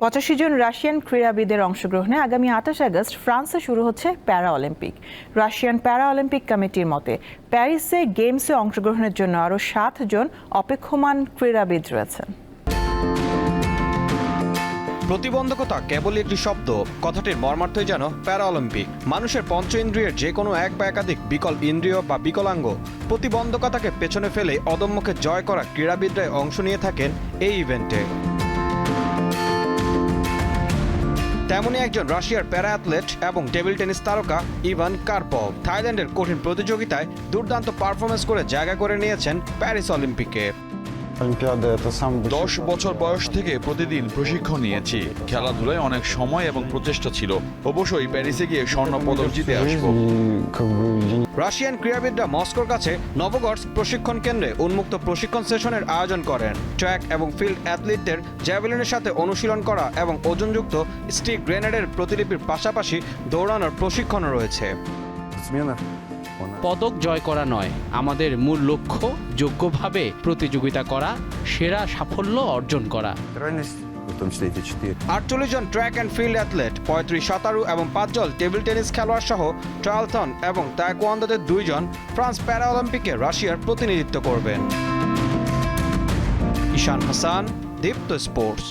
পঁচাশি জন রাশিয়ান ক্রীড়াবিদের অংশগ্রহণে আগামী আঠাশ আগস্ট ফ্রান্সে শুরু হচ্ছে প্যারা অলিম্পিক রাশিয়ান প্যারা অলিম্পিক কমিটির মতে, প্যারিসে গেমসে অংশগ্রহণের জন্য আরও সাত জন অপেক্ষমান ক্রীড়াবিদ রয়েছেন। প্রতিবন্ধকতা কেবলই একটি শব্দ, কথাটির মর্মার্থই যেন প্যারাঅলিম্পিক। মানুষের পঞ্চ ইন্দ্রিয়ের যে কোনো এক বা একাধিক বিকল ইন্দ্রিয় বা বিকলাঙ্গ, প্রতিবন্ধকতাকে পেছনে ফেলে অদম্যকে জয় করা ক্রীড়াবিদরাই অংশ নিয়ে থাকেন এই ইভেন্টে। তেমনই একজন রাশিয়ার প্যারা অ্যাথলেট এবং টেবিল টেনিস তারকা ইভান কার্পভ। থাইল্যান্ডের কঠিন প্রতিযোগিতায় দুর্দান্ত পারফরমেন্স করে জায়গা করে নিয়েছেন প্যারিস অলিম্পিকে। দশ বছর বয়স থেকে প্রতিদিন প্রশিক্ষণ নিয়েছি। খেলাধুলায় অনেক সময় এবং প্রচেষ্টা ছিল। অবশ্যই প্যারিসে গিয়ে স্বর্ণ পদক জিতে আসব। রাশিয়ান ক্রীড়াবিদরা মস্কোর কাছে নবগর্স প্রশিক্ষণ কেন্দ্রে উন্মুক্ত প্রশিক্ষণ সেশনের আয়োজন করেন। ট্র্যাক এবং ফিল্ড অ্যাথলিটদের জ্যাভেলিনের সাথে অনুশীলন করা এবং ওজনযুক্ত স্টিক গ্রেনেডের প্রতিলিপির পাশাপাশি দৌড়ানোর প্রশিক্ষণ রয়েছে। পদক জয় করা নয় আমাদের মূল লক্ষ্য যোগ্যভাবে প্রতিযোগিতা করা সেরা সাফল্য অর্জন করা। আটচল্লিশ জন ট্র্যাক অ্যান্ড ফিল্ড অ্যাথলেট পঁয়ত্রিশ সাঁতারু এবং পাঁচজন টেবিল টেনিস খেলোয়াড় সহ ট্রায়ালথন এবং তায়কোয়ান্দাদের দুইজন ফ্রান্স প্যারাঅলিম্পিকে রাশিয়ার প্রতিনিধিত্ব করবেন। ঈশান হাসান দীপ্ত স্পোর্টস।